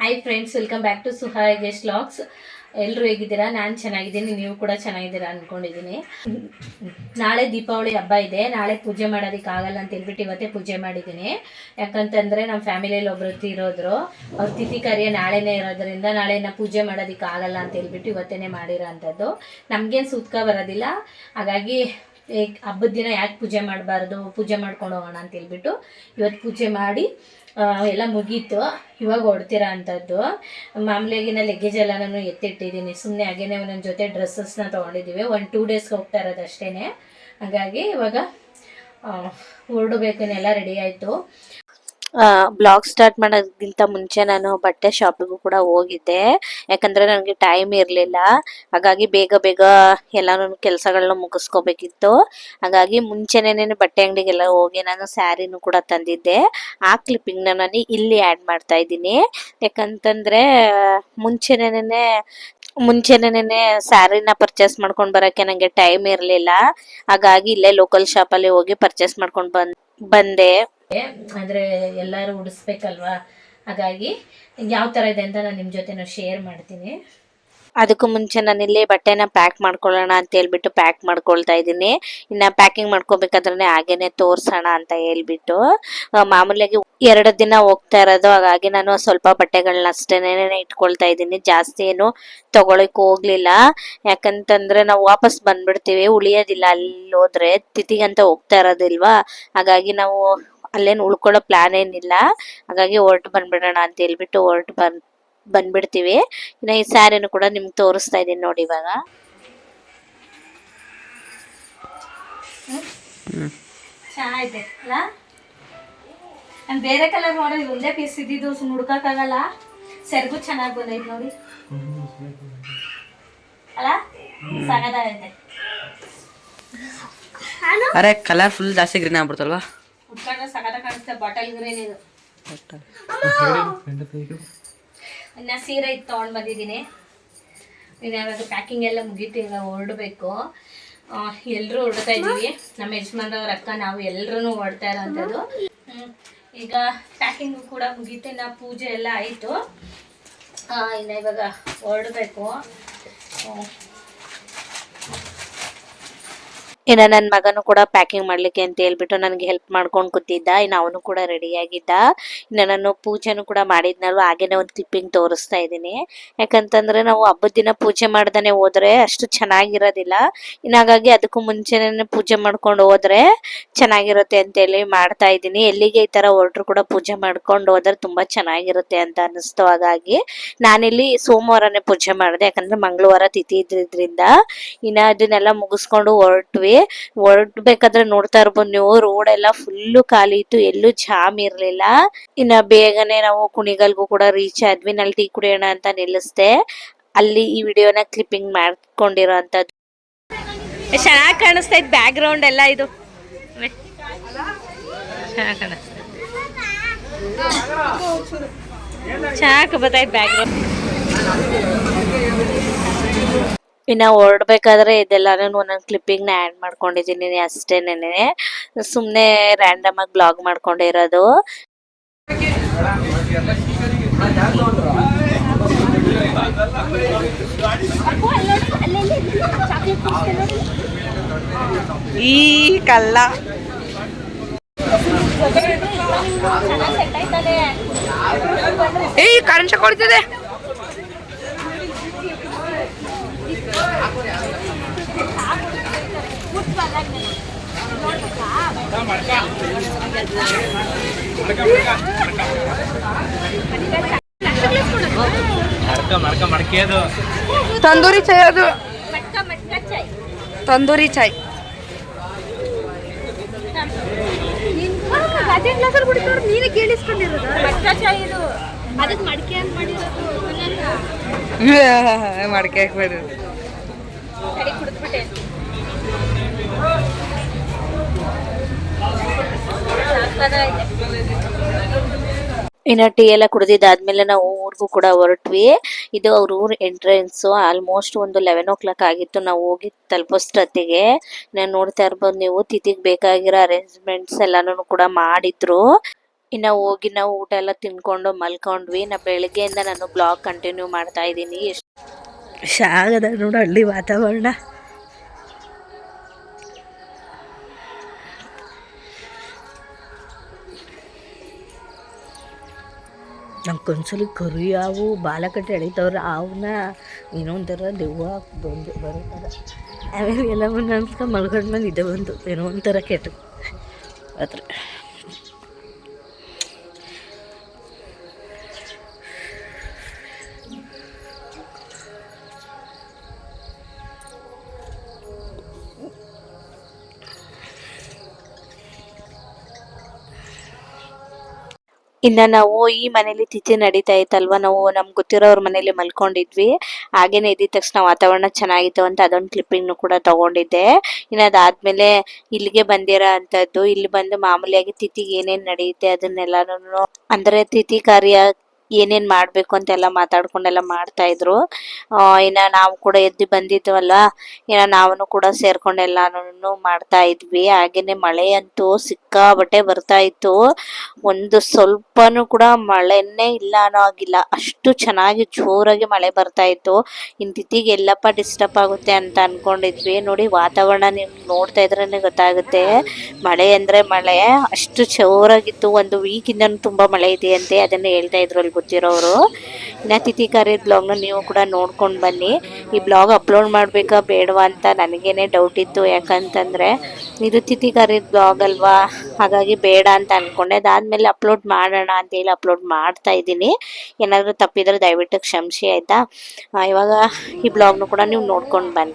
Hi friends welcome back to Suha guest logs ಎಲ್ಲರೂ ಹೇಗಿದ್ದೀರಾ? ನಾನು ಚೆನ್ನಾಗಿದ್ದೀನಿ, ನೀವು ಕೂಡ ಚೆನ್ನಾಗಿದ್ದೀರಾ ಅಂದ್ಕೊಂಡಿದ್ದೀನಿ ನಾಳೆ ದೀಪಾವಳಿ ಹಬ್ಬ ಇದೆ, ನಾಳೆ ಪೂಜೆ ಮಾಡೋದಕ್ಕೆ ಆಗಲ್ಲ ಅಂತ ಹೇಳ್ಬಿಟ್ಟು ಇವತ್ತೇ ಪೂಜೆ ಮಾಡಿದ್ದೀನಿ. ಯಾಕಂತಂದರೆ ನಮ್ಮ ಫ್ಯಾಮಿಲಿಯಲ್ಲಿ ಒಬ್ಬರು ತಿರೋದ್ರು ಅವ್ರ ತಿಥಿ ಕಾರ್ಯ ನಾಳೆನೇ ಇರೋದ್ರಿಂದ ನಾಳೆನ ಪೂಜೆ ಮಾಡೋದಕ್ಕೆ ಆಗಲ್ಲ ಅಂತ ಹೇಳ್ಬಿಟ್ಟು ಇವತ್ತೇ ಮಾಡಿರೋ ಅಂಥದ್ದು. ನಮಗೇನು ಸೂತ್ಕ ಬರೋದಿಲ್ಲ. ಹಾಗಾಗಿ ಹಬ್ಬದ ದಿನ ಯಾಕೆ ಪೂಜೆ ಮಾಡಬಾರ್ದು, ಪೂಜೆ ಮಾಡ್ಕೊಂಡು ಹೋಗೋಣ ಅಂತ ಹೇಳ್ಬಿಟ್ಟು ಇವತ್ತು ಪೂಜೆ ಮಾಡಿ ಎಲ್ಲ ಮುಗೀತು. ಇವಾಗ ಹೊಡ್ತೀರಾ ಅಂಥದ್ದು ಮಾಮೂಲಿಯಾಗಿ ನಾನು ಲಗೇಜ್ ಎಲ್ಲ ನಾನು ಎತ್ತಿಟ್ಟಿದ್ದೀನಿ. ಸುಮ್ಮನೆ ಹಾಗೇನೆ ಒಂದೊಂದು ಜೊತೆ ಡ್ರೆಸ್ಸಸ್ನ ತೊಗೊಂಡಿದ್ದೀವಿ. ಒಂದು ಟೂ ಡೇಸ್ಗೆ ಹೋಗ್ತಾ ಇರೋದು ಅಷ್ಟೇ ಹಾಗಾಗಿ ಇವಾಗ ಹೊರಡಬೇಕನ್ನೆಲ್ಲ ರೆಡಿ ಆಯಿತು. ಬ್ಲಾಗ್ ಸ್ಟಾರ್ಟ್ ಮಾಡೋದಕ್ಕಿಂತ ಮುಂಚೆ ನಾನು ಬಟ್ಟೆ ಶಾಪಿಗೂ ಕೂಡ ಹೋಗಿದ್ದೆ. ಯಾಕಂದ್ರೆ ನನಗೆ ಟೈಮ್ ಇರಲಿಲ್ಲ. ಹಾಗಾಗಿ ಬೇಗ ಬೇಗ ಎಲ್ಲಾನು ಕೆಲಸಗಳನ್ನ ಮುಗಿಸ್ಕೋಬೇಕಿತ್ತು. ಹಾಗಾಗಿ ಮುಂಚೆನೇ ಬಟ್ಟೆ ಅಂಗಡಿಗೆಲ್ಲ ಹೋಗಿ ನಾನು ಸ್ಯಾರಿನೂ ಕೂಡ ತಂದಿದ್ದೆ. ಆ ಕ್ಲಿಪ್ಪಿಂಗ್ನ ನಾನು ಇಲ್ಲಿ ಆ್ಯಡ್ ಮಾಡ್ತಾ ಇದ್ದೀನಿ. ಯಾಕಂತಂದ್ರೆ ಮುಂಚೆನೇ ಮುಂಚೆನೇ ಸ್ಯಾರಿನ ಪರ್ಚೇಸ್ ಮಾಡ್ಕೊಂಡು ಬರೋಕ್ಕೆ ನನಗೆ ಟೈಮ್ ಇರಲಿಲ್ಲ. ಹಾಗಾಗಿ ಇಲ್ಲೇ ಲೋಕಲ್ ಶಾಪಲ್ಲಿ ಹೋಗಿ ಪರ್ಚೇಸ್ ಮಾಡ್ಕೊಂಡು ಬಂದ್, ಬಂದೆ. ಅಂದರೆ ಎಲ್ಲರೂ ಉಡಿಸ್ಬೇಕಲ್ವಾ? ಹಾಗಾಗಿ ಯಾವ ಥರ ಇದೆ ಅಂತ ನಾನು ನಿಮ್ಮ ಜೊತೆ ಶೇರ್ ಮಾಡ್ತೀನಿ. ಅದಕ್ಕೂ ಮುಂಚೆ ನಾನು ಇಲ್ಲಿ ಬಟ್ಟೆನ ಪ್ಯಾಕ್ ಮಾಡ್ಕೊಳ್ಳೋಣ ಅಂತ ಹೇಳ್ಬಿಟ್ಟು ಪ್ಯಾಕ್ ಮಾಡ್ಕೊಳ್ತಾ ಇದ್ದೀನಿ. ಇನ್ನ ಪ್ಯಾಕಿಂಗ್ ಮಾಡ್ಕೋಬೇಕಾದ್ರೆ ಹಾಗೇನೆ ತೋರ್ಸೋಣ ಅಂತ ಹೇಳ್ಬಿಟ್ಟು. ಮಾಮೂಲಿಯಾಗಿ ಎರಡು ದಿನ ಹೋಗ್ತಾ ಇರೋದು. ಹಾಗಾಗಿ ನಾನು ಸ್ವಲ್ಪ ಬಟ್ಟೆಗಳನ್ನ ಅಷ್ಟೇನೆ ಇಟ್ಕೊಳ್ತಾ ಇದ್ದೀನಿ. ಜಾಸ್ತಿ ಏನು ತಗೊಳಕ್ ಹೋಗ್ಲಿಲ್ಲ. ಯಾಕಂತಂದ್ರೆ ನಾವು ವಾಪಸ್ ಬಂದ್ಬಿಡ್ತೀವಿ. ಉಳಿಯೋದಿಲ್ಲ. ಅಲ್ಲಿ ಹೋದ್ರೆ ತಿಥಿಗಂತ ಹೋಗ್ತಾ ಇರೋದಿಲ್ವಾ? ಹಾಗಾಗಿ ನಾವು ಅಲ್ಲೇನು ಉಳ್ಕೊಳ್ಳೋ ಪ್ಲಾನ್ ಏನಿಲ್ಲ. ಹಾಗಾಗಿ ಹೊರಟು ಬಂದ್ಬಿಡೋಣ ಅಂತ ಹೇಳ್ಬಿಟ್ಟು ಹೊರಟು ಬಂದ್ ಬಂದ್ಬಿಡ್ತೀವಿ. ಇನ್ನು ಈ ಸ್ಯಾರಿನೂ ಕೂಡ ನಿಮ್ಗೆ ತೋರಿಸ್ತಾ ಇದ್ದೀನಿ ನೋಡಿ ಇವಾಗ. ಚೆನ್ನಾಗಿದೆ ಅಲ್ಲ? ನಾನು ಬೇರೆ ಕಲರ್ ನೋಡೋ ಒಂದೇ ಪೀಸ್ ಇದ್ದಿದ್ದು ಸುಮ್ಮನೆ ಹುಡ್ಕಕ್ಕಾಗಲ್ಲ. ಸೆರಗು ಚೆನ್ನಾಗಿ ಬಂದೈತೆ ನೋಡಿ. ಅಲ್ಲ? ಸಗದಾಗೈತೆ ಅರೆ ಕಲರ್ ಫುಲ್ ಜಾಸ್ತಿ ಗ್ರೀನ್ ಆಗ್ಬಿಡ್ತಲ್ವಾ? ಹುಡ್ಕೊಂಡ್ರೆ ಸಗದ ಕಾಣಿಸುತ್ತೆ ಬಾಟಲ್ ಗ್ರೀನ್ ಇದು ಇನ್ನ ಸೀರೆ ಇದು ತೊಗೊಂಡು ಬಂದಿದ್ದೀನಿ. ಇನ್ನು ಯಾವಾಗ ಪ್ಯಾಕಿಂಗ್ ಎಲ್ಲ ಮುಗೀತು ಈಗ ಹೊರಡಬೇಕು. ಎಲ್ಲರೂ ಹೊರಡ್ತಾ ಇದ್ದೀವಿ. ನಮ್ಮ ಯಜಮಾನ್ರವ್ರ ಅಕ್ಕ ನಾವು ಎಲ್ಲರೂ ಹೊರಡ್ತಾ ಇರೋಂಥದ್ದು. ಈಗ ಪ್ಯಾಕಿಂಗು ಕೂಡ ಮುಗೀತು ಇನ್ನು ಪೂಜೆ ಎಲ್ಲ ಆಯಿತು. ಇನ್ನು ಇವಾಗ ಹೊರಡಬೇಕು. ಇನ್ನು ನನ್ನ ಮಗನು ಕೂಡ ಪ್ಯಾಕಿಂಗ್ ಮಾಡ್ಲಿಕ್ಕೆ ಅಂತ ಹೇಳ್ಬಿಟ್ಟು ನನಗೆ ಹೆಲ್ಪ್ ಮಾಡ್ಕೊಂಡು ಕೂತಿದ್ದ. ಇನ್ನು ಅವನು ಕೂಡ ರೆಡಿ ಆಗಿದ್ದ. ಇನ್ನು ನಾನು ಪೂಜೆನು ಕೂಡ ಮಾಡಿದ್ನಲ್ವ? ಹಾಗೇನೆ ಒಂದು ಕ್ಲಿಪ್ಪಿಂಗ್ ತೋರಿಸ್ತಾ ಇದ್ದೀನಿ. ಯಾಕಂತಂದ್ರೆ ನಾವು ಹಬ್ಬದ ದಿನ ಪೂಜೆ ಮಾಡ್ದಾನೆ ಹೋದ್ರೆ ಅಷ್ಟು ಚೆನ್ನಾಗಿರೋದಿಲ್ಲ. ಇನ್ನು ಹಾಗಾಗಿ ಅದಕ್ಕೂ ಮುಂಚೆನೇ ಪೂಜೆ ಮಾಡ್ಕೊಂಡು ಹೋದ್ರೆ ಚೆನ್ನಾಗಿರುತ್ತೆ ಅಂತ ಹೇಳಿ ಮಾಡ್ತಾ ಇದ್ದೀನಿ. ಎಲ್ಲಿಗೆ ಈ ತರ ಹೊರಟ್ರು ಕೂಡ ಪೂಜೆ ಮಾಡ್ಕೊಂಡು ಹೋದ್ರೆ ತುಂಬಾ ಚೆನ್ನಾಗಿರುತ್ತೆ ಅಂತ ಅನಿಸ್ತು ಹಾಗಾಗಿ ನಾನಿಲ್ಲಿ ಸೋಮವಾರನೇ ಪೂಜೆ ಮಾಡಿದೆ. ಯಾಕಂದ್ರೆ ಮಂಗಳವಾರ ತಿಥಿ ಇದ್ದಿದ್ರಿಂದ. ಇನ್ನ ಅದನ್ನೆಲ್ಲ ಮುಗಿಸ್ಕೊಂಡು ಹೊರಟ್ವಿ. ಹೊರಡ್ಬೇಕಾದ್ರೆ ನೋಡ್ತಾ ಇರ್ಬೋದು. ನೀವು ರೋಡ್ ಎಲ್ಲ ಫುಲ್ಲು ಖಾಲಿ ಇತ್ತು, ಎಲ್ಲೂ ಜಾಮ್ ಇರ್ಲಿಲ್ಲ. ಇನ್ನ ಬೇಗನೆ ನಾವು ಕುಣಿಗಲ್ಗೂ ಕೂಡ ರೀಚ್ ಆದ್ವಿ ನಲ್ಲಿ ಟೀ ಕುಡಿಯೋಣ ಅಂತ ನಿಲ್ಲಿಸ್ದೆ. ಅಲ್ಲಿ ಈ ವಿಡಿಯೋನ ಕ್ಲಿಪ್ಪಿಂಗ್ ಮಾಡ್ಕೊಂಡಿರೋ ಅಂತದ್ದು ಚೆನ್ನಾಗಿ ಕಾಣಿಸ್ತಾ ಇತ್ತು ಬ್ಯಾಕ್ ಗ್ರೌಂಡ್ ಎಲ್ಲ ಇದು. ಚೆನ್ನಾಗಿ ಕಾಣಿಸ್ತಾ ಚೆನ್ನಾಗಿ ಬತ್ತಾಯ್ತು ಬ್ಯಾಕ್ ಗ್ರೌಂಡ್ ಇನ್ನ ಹೊರಡ್ಬೇಕಾದ್ರೆ ಇದೆಲ್ಲಾನು ಒಂದೊಂದು ಕ್ಲಿಪ್ಪಿಂಗ್ನ ಆಡ್ ಮಾಡ್ಕೊಂಡಿದ್ದೀನಿ ಅಷ್ಟೇನೆ ಸುಮ್ನೆ ರ್ಯಾಂಡಮ್ ಆಗಿ ಬ್ಲಾಗ್ ಮಾಡ್ಕೊಂಡಿರೋದು. ಈ ಕಲ್ಲ. ಏಯ್ ಕರೆಂಟ್ ಶಾಕ್ ಹೊಡಿತಿದೆ ತಂದೂರಿ ಚಾಯ್ ಅದು ತಂದೂರಿ ಚಾಯ್ ನೀನು ಕೇಳಿಸ್ಕೊಂಡಿರೋದು ಇದು ಅದಕ್ಕೆ ಮಡಿಕೆ ಅಂತ ಮಾಡಿರೋದು ಮಡಕೆ ಹಾಕ್ಬೇಡ್ರಿ ತಡಿ ಕುಡಿದ್ಬಿಟ್ಟೆ ಇನ್ನ ಟೀ ಎಲ್ಲ ಕುಡಿದಿದ್ದಾದ್ಮೇಲೆ ನಾವು ಊರಿಗೂ ಕೂಡ ಹೊರಟ್ವಿ. ಇದು ಅವ್ರ ಊರ್ ಎಂಟ್ರೆನ್ಸ್ ಆಲ್ಮೋಸ್ಟ್ ಒಂದು ಲೆವೆನ್ ಓ ಕ್ಲಾಕ್ ಆಗಿತ್ತು. ನಾವು ಹೋಗಿ ತಲುಪೋಷ್ಟೊತ್ತಿಗೆ ನಾನು ನೋಡ್ತಾ ಇರ್ಬೋದು ನೀವು, ತಿಥಿಗೆ ಬೇಕಾಗಿರೋ ಅರೇಂಜ್ಮೆಂಟ್ಸ್ ಎಲ್ಲಾನು ಕೂಡ ಮಾಡಿದ್ರು. ಇನ್ನು ಹೋಗಿ ನಾವು ಊಟ ಎಲ್ಲ ತಿನ್ಕೊಂಡು ಮಲ್ಕೊಂಡ್ವಿ. ನಾ ಬೆಳಿಗ್ಗೆಯಿಂದ ನಾನು ಬ್ಲಾಗ್ ಕಂಟಿನ್ಯೂ ಮಾಡ್ತಾ ಇದ್ದೀನಿ. ಎಷ್ಟು ಶಾಗದ ನೋಡು ಹಳ್ಳಿ ವಾತಾವರಣ. ನಮ್ಗೊಂದ್ಸಲಿ ಕರು ಯಾವು ಬಾಲಕಟ್ಟೆ ಎಳಿತವ್ರೆ ಅವನ್ನ ಏನೋ ಒಂಥರ ದೆವ್ವ ಬಂದು ಬರುತ್ತಾರ ಆಮೇಲೆ ಎಲ್ಲ ಮುಂದೆ ಅನ್ಸ್ಕೊಂಡು ಮಲ್ಕೊಂಡ್ಮೇಲೆ ಇದೆ ಬಂದು, ಏನೋ ಒಂಥರ ಕೆಟ್ಟ ಅದ್ರ ಇನ್ನ ನಾವು ಈ ಮನೇಲಿ ತಿಥಿ ನಡೀತಾ ಇತ್ತಲ್ವಾ? ನಾವು ನಮ್ಗೆ ಗೊತ್ತಿರೋರ್ ಮನೇಲಿ ಮಲ್ಕೊಂಡಿದ್ವಿ. ಹಾಗೇನೆ ಇದ್ದ ತಕ್ಷಣ ವಾತಾವರಣ ಚೆನ್ನಾಗಿತ್ತು ಅಂತ ಅದೊಂದು ಕ್ಲಿಪ್ಪಿಂಗ್ ಕೂಡ ತಗೊಂಡಿದ್ದೆ. ಇನ್ನ ಅದಾದ್ಮೇಲೆ ಇಲ್ಲಿಗೆ ಬಂದಿರೋ ಅಂತದ್ದು. ಇಲ್ಲಿ ಬಂದು ಮಾಮೂಲಿಯಾಗಿ ತಿಥಿಗೆ ಏನೇನ್ ನಡೆಯುತ್ತೆ ಅದನ್ನೆಲ್ಲಾನು ಅಂದ್ರೆ ತಿಥಿ ಕಾರ್ಯ ಏನೇನ್ ಮಾಡ್ಬೇಕು ಅಂತೆಲ್ಲ ಮಾತಾಡ್ಕೊಂಡೆಲ್ಲ ಮಾಡ್ತಾ ಇದ್ರು. ಇನ್ನ ನಾವು ಕೂಡ ಎದ್ದು ಬಂದಿದ್ವಲ್ಲ, ಇನ್ನ ನಾವು ಕೂಡ ಸೇರ್ಕೊಂಡೆಲ್ಲಾನು ಮಾಡ್ತಾ ಇದ್ವಿ. ಹಾಗೇನೆ ಮಳೆ ಅಂತೂ ಸಿಕ್ಕಾಬಟ್ಟೆ ಬರ್ತಾ ಇತ್ತು. ಒಂದು ಸ್ವಲ್ಪನೂ ಕೂಡ ಮಳೆನೇ ಇಲ್ಲ ಅನ್ನೋ ಆಗಿಲ್ಲ ಅಷ್ಟು ಚೆನ್ನಾಗಿ ಜೋರಾಗಿ ಮಳೆ ಬರ್ತಾ ಇತ್ತು. ಇಂತಿತ್ತಿಗೆ ಎಲ್ಲಪ್ಪ ಡಿಸ್ಟರ್ಬ್ ಆಗುತ್ತೆ ಅಂತ ಅನ್ಕೊಂಡಿದ್ವಿ. ನೋಡಿ ವಾತಾವರಣ ನೀವು ನೋಡ್ತಾ ಇದ್ರೇ ಗೊತ್ತಾಗುತ್ತೆ. ಮಳೆ ಅಂದ್ರೆ ಮಳೆ. ಅಷ್ಟು ಜೋರಾಗಿತ್ತು. ಒಂದು ವೀಕಿಂದ ತುಂಬಾ ಮಳೆ ಇದೆಯಂತೆ ಅದನ್ನ ಹೇಳ್ತಾ ಇದ್ರು ಗೊತ್ತಿರೋರು. ಇನ್ನು ತಿಥಿ ಕಾರ್ಯದ ಬ್ಲಾಗ್ನ ನೀವು ಕೂಡ ನೋಡ್ಕೊಂಡು ಬನ್ನಿ. ಈ ಬ್ಲಾಗ್ ಅಪ್ಲೋಡ್ ಮಾಡಬೇಕಾ ಬೇಡವಾ ಅಂತ ನನಗೇನೆ ಡೌಟ್ ಇತ್ತು. ಯಾಕಂತಂದ್ರೆ ಇದು ತಿಥಿ ಕಾರ್ಯದ ಬ್ಲಾಗ್ ಅಲ್ವಾ? ಹಾಗಾಗಿ ಬೇಡ ಅಂತ ಅನ್ಕೊಂಡೆ. ಅದಾದಮೇಲೆ ಅಪ್ಲೋಡ್ ಮಾಡೋಣ ಅಂತೇಳಿ ಅಪ್ಲೋಡ್ ಮಾಡ್ತಾ ಇದ್ದೀನಿ. ಏನಾದರೂ ತಪ್ಪಿದ್ರೆ ದಯವಿಟ್ಟು ಕ್ಷಮಿಸಿ, ಆಯಿತಾ? ಇವಾಗ ಈ ಬ್ಲಾಗ್ನು ಕೂಡ ನೀವು ನೋಡ್ಕೊಂಡು ಬನ್ನಿ.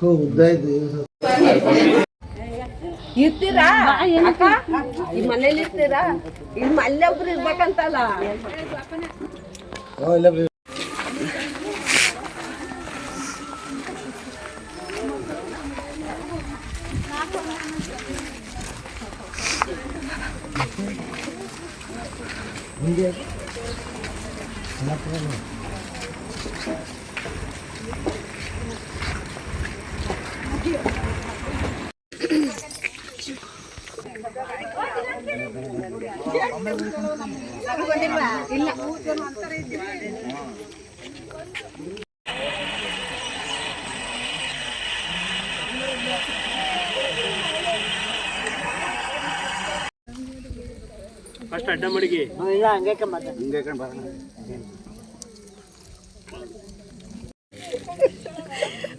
ತಂದಿರ ಇರ್ತೀರಾ ಈ ಮನೇಲಿ ಇರ್ತೀರಾ? ಇಲ್ಲಿ ಅಲ್ಲೇ ಒಬ್ರು ಇರ್ಬೇಕಂತಲ್ಲ?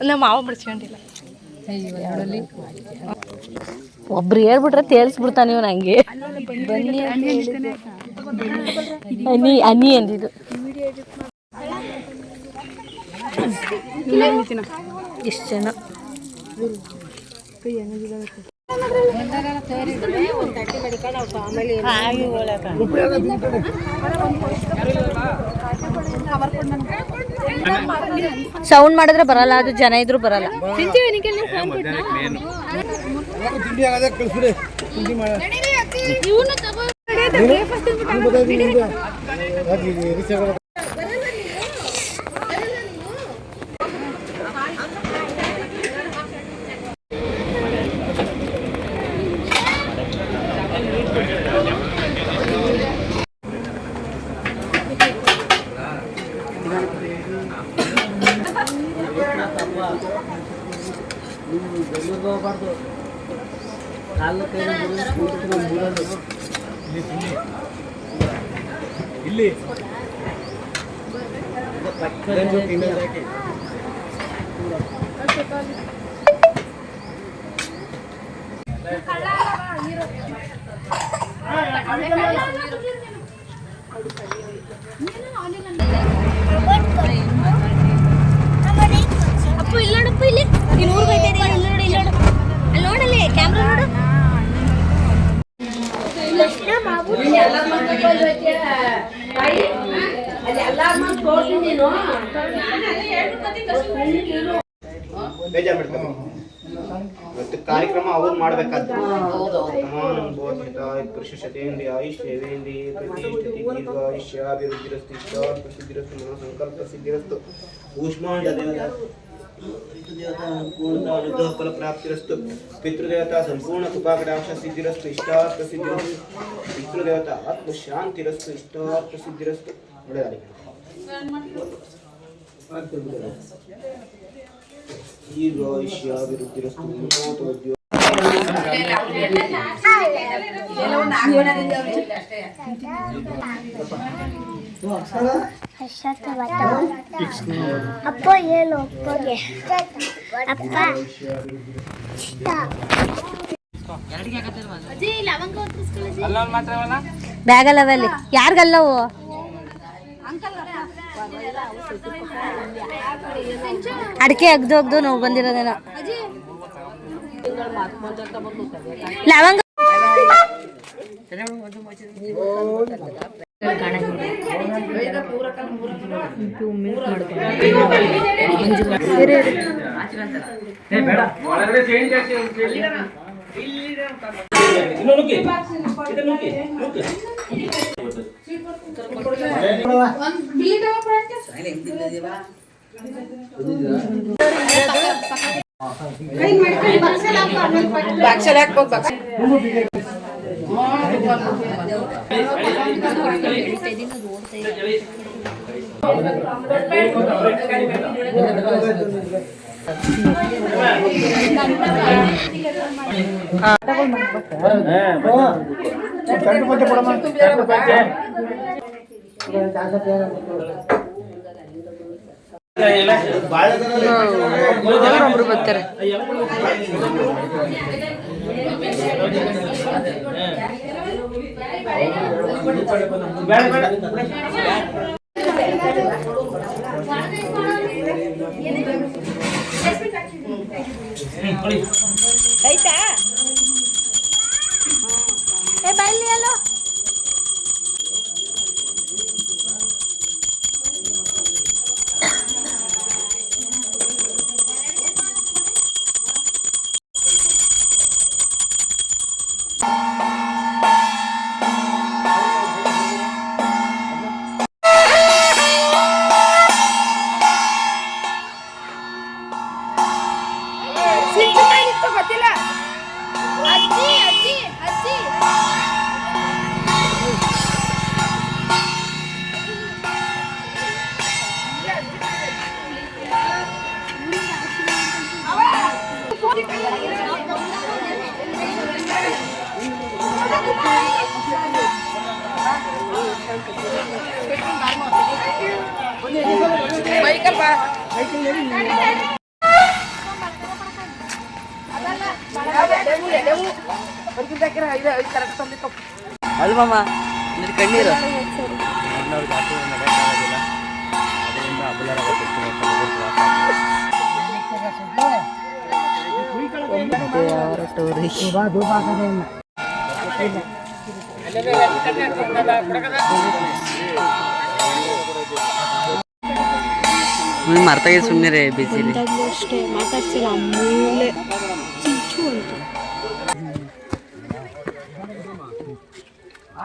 ನಮ್ಮ ಮಾವ ಬಿಡ್ಸ್ಕೊಂಡಿಲ್ಲ. ಒಬ್ರು ಹೇಳ್ಬಿಟ್ರೆ ತೇಲ್ಸ್ಬಿಡ್ತಾನೆ ಇವ್ ಹಂಗೆ. ಅನಿ ಅನಿ ಅಂದಿದ್ದು. ಎಷ್ಟು ಜನ. ಸೌಂಡ್ ಮಾಡಿದ್ರೆ ಬರಲ್ಲ ಅದು ಜನ ಇದ್ರು ಬರಲ್ಲ. ತಿಂತೀವಿ Kalau apa? Hero. ಬೇಜಾರ್ ಬಿಡ್ತಾರೆ ಇವತ್ತು ಕಾರ್ಯಕ್ರಮ ಅವ್ರು ಮಾಡ್ಬೇಕಾದ್ರೆ ಕೃಷಿಷತೆಯಿಂದ ಆಯುಷ್ ಸೇವೆಯಿಂದ ಪ್ರತಿಷ್ಠಿತಿ ದೀರ್ಘ ಆಯುಷ್ಯ ಅಭಿವೃದ್ಧಿರಸ್ತು ಇಷ್ಟ ಪ್ರಸಿದ್ಧಿರಸ್ತು ಮನ ಸಂಕಲ್ಪ ಸಿದ್ಧಿರಸ್ತು ಊಷ್ಮಾಂಡ ದೇವತಾ ಪಿತೃದೇವತಾ ಸಂಪೂರ್ಣ ಫಲ ಪ್ರಾಪ್ತಿರಸ್ತು ಪಿತೃದೇವತಾ ಸಂಪೂರ್ಣ ಕೃಪಾಕಟಾಕ್ಷ ಸಿದ್ಧಿರಸ್ತು ಇಷ್ಟಾರ್ಥ ಸಿದ್ಧಿರಸ್ತು ಪಿತೃದೇವತಾ ಆತ್ಮಶಾಂತಿರಸ್ತು ಇಷ್ಟಾರ್ಥ ಸಿದ್ಧಿರಸ್ತು ಒಳ್ಳೆಯದಾಗಿದೆ ಅಪ್ಪ ಹೇಳು ಅಪ್ಪಗೆ. ಅಪ್ಪ. ಬ್ಯಾಗಲ್ಲವಲ್ಲಿ ಯಾರಿಗಲ್ಲವು? ಅಡಿಕೆ ಅಗ್ದು ಅಗ್ದು ನೋವು ಬಂದಿರೋದೇನ. ಲವಂಗ ಬಕ್ಷಲ್ ಹಾಕ್ಬೇಕು ಬಕ್ಷ ಗಂಟು ಪಂಚೆ ಕೊಡಮ್ಮ ಒಬ್ರು ಬರ್ತಾರೆ ಅಜ್ಜಿ ಅಲ್ವಮ್ಮ ಕಣ್ಣೀರು. ಮರ್ತಾಗಿ ಸುಮ್ಮನೆ ಬಿಸಿ ಅಷ್ಟೇ ಮಾತಾಡ್ಸಿಲ್ಲ ಆಮೇಲೆ ಚಿಂಚು ಅಂತ.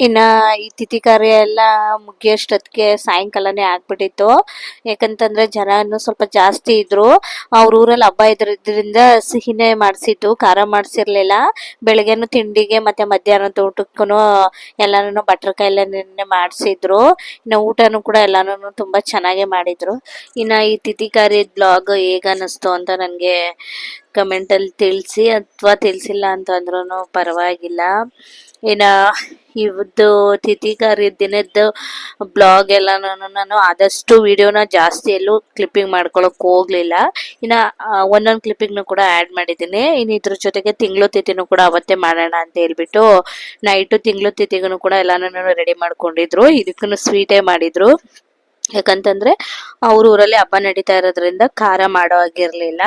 ಇನ್ನ ಈ ತಿಥಿ ಕಾರ್ಯ ಎಲ್ಲ ಮುಗಿಯೋಷ್ಟೊತ್ತಿಗೆ ಸಾಯಂಕಾಲನೇ ಆಗ್ಬಿಟ್ಟಿತ್ತು. ಯಾಕಂತಂದ್ರೆ ಜನ ಸ್ವಲ್ಪ ಜಾಸ್ತಿ ಇದ್ರು. ಅವ್ರ ಊರಲ್ಲಿ ಹಬ್ಬ ಇದ್ರಿಂದ ಸಿಹಿನೇ ಮಾಡಿಸಿದ್ದು, ಖಾರ ಮಾಡಿಸಿರ್ಲಿಲ್ಲ. ಬೆಳಗ್ಗೆನು ತಿಂಡಿಗೆ ಮತ್ತೆ ಮಧ್ಯಾಹ್ನದ ಊಟಕ್ಕೂ ಎಲ್ಲಾನು ಬಟರ್ ಕಾಯಿಲೆ ಮಾಡಿಸಿದ್ರು. ಇನ್ನು ಊಟನೂ ಕೂಡ ಎಲ್ಲಾನು ತುಂಬಾ ಚೆನ್ನಾಗಿ ಮಾಡಿದ್ರು. ಇನ್ನ ಈ ತಿಥಿ ಕಾರ್ಯದ ಬ್ಲಾಗ್ ಹೇಗ ಅನ್ನಿಸ್ತು ಅಂತ ನನಗೆ ಕಮೆಂಟಲ್ಲಿ ತಿಳಿಸಿ. ಅಥವಾ ತಿಳಿಸಿಲ್ಲ ಅಂತಂದ್ರೂ ಪರವಾಗಿಲ್ಲ. ಇನ್ನ ಇವತ್ತು ತಿಥಿಕಾರಿ ದಿನದ್ದು ದಿನದ ಬ್ಲಾಗ್ ಎಲ್ಲ ನಾನು ಆದಷ್ಟು ವಿಡಿಯೋನ ಜಾಸ್ತಿ ಎಲ್ಲೂ ಕ್ಲಿಪ್ಪಿಂಗ್ ಮಾಡ್ಕೊಳಕ್ ಹೋಗ್ಲಿಲ್ಲ. ಇನ್ನ ಒಂದೊಂದು ಕ್ಲಿಪ್ಪಿಂಗ್ನು ಕೂಡ ಆ್ಯಡ್ ಮಾಡಿದ್ದೀನಿ. ಇನ್ನು ಇದ್ರ ಜೊತೆಗೆ ತಿಂಗಳು ತಿಥಿನೂ ಕೂಡ ಅವತ್ತೇ ಮಾಡೋಣ ಅಂತ ಹೇಳ್ಬಿಟ್ಟು ನೈಟು ತಿಂಗಳು ತಿಥಿಗೂ ಕೂಡ ಎಲ್ಲಾನು ರೆಡಿ ಮಾಡ್ಕೊಂಡಿದ್ರು. ಇದಕ್ಕೂ ಸ್ವೀಟೇ ಮಾಡಿದ್ರು. ಯಾಕಂತಂದ್ರೆ, ಅವ್ರ ಊರಲ್ಲಿ ಹಬ್ಬ ನಡೀತಾ ಇರೋದ್ರಿಂದ ಖಾರ ಮಾಡೋ ಆಗಿರ್ಲಿಲ್ಲ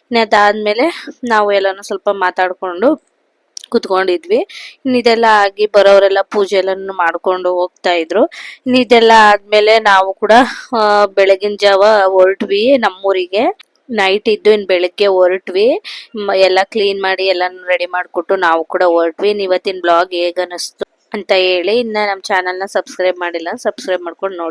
ಇನ್ನು ಅದಾದ್ಮೇಲೆ ನಾವು ಎಲ್ಲಾನು ಸ್ವಲ್ಪ ಮಾತಾಡ್ಕೊಂಡು ಕುತ್ಕೊಂಡಿದ್ವಿ. ಇನ್ನಿದೆಲ್ಲ ಆಗಿ ಬರೋರೆಲ್ಲ ಪೂಜೆ ಎಲ್ಲ ಮಾಡ್ಕೊಂಡು ಹೋಗ್ತಾ ಇದ್ರು. ಇನ್ನಿದೆಲ್ಲ ಆದ್ಮೇಲೆ ನಾವು ಕೂಡ ಬೆಳಗಿನ ಜಾವ ಹೊರಟ್ವಿ ನಮ್ಮೂರಿಗೆ. ನೈಟ್ ಇದ್ದು ಇನ್ ಬೆಳಗ್ಗೆ ಹೊರಟ್ವಿ. ಎಲ್ಲ ಕ್ಲೀನ್ ಮಾಡಿ ಎಲ್ಲಾನು ರೆಡಿ ಮಾಡಿಕೊಟ್ಟು ನಾವು ಕೂಡ ಹೊರಟ್ವಿ. ಇವತ್ತಿನ ಬ್ಲಾಗ್ ಹೇಗ್ ಅನಿಸ್ತು ಅಂತ ಹೇಳಿ ಇನ್ನ ನಮ್ಮ ಚಾನಲ್ನ ಸಬ್ಸ್ಕ್ರೈಬ್ ಮಾಡಿಲ್ಲ. ಸಬ್ಸ್ಕ್ರೈಬ್ ಮಾಡ್ಕೊಂಡು ನೋಡಿ.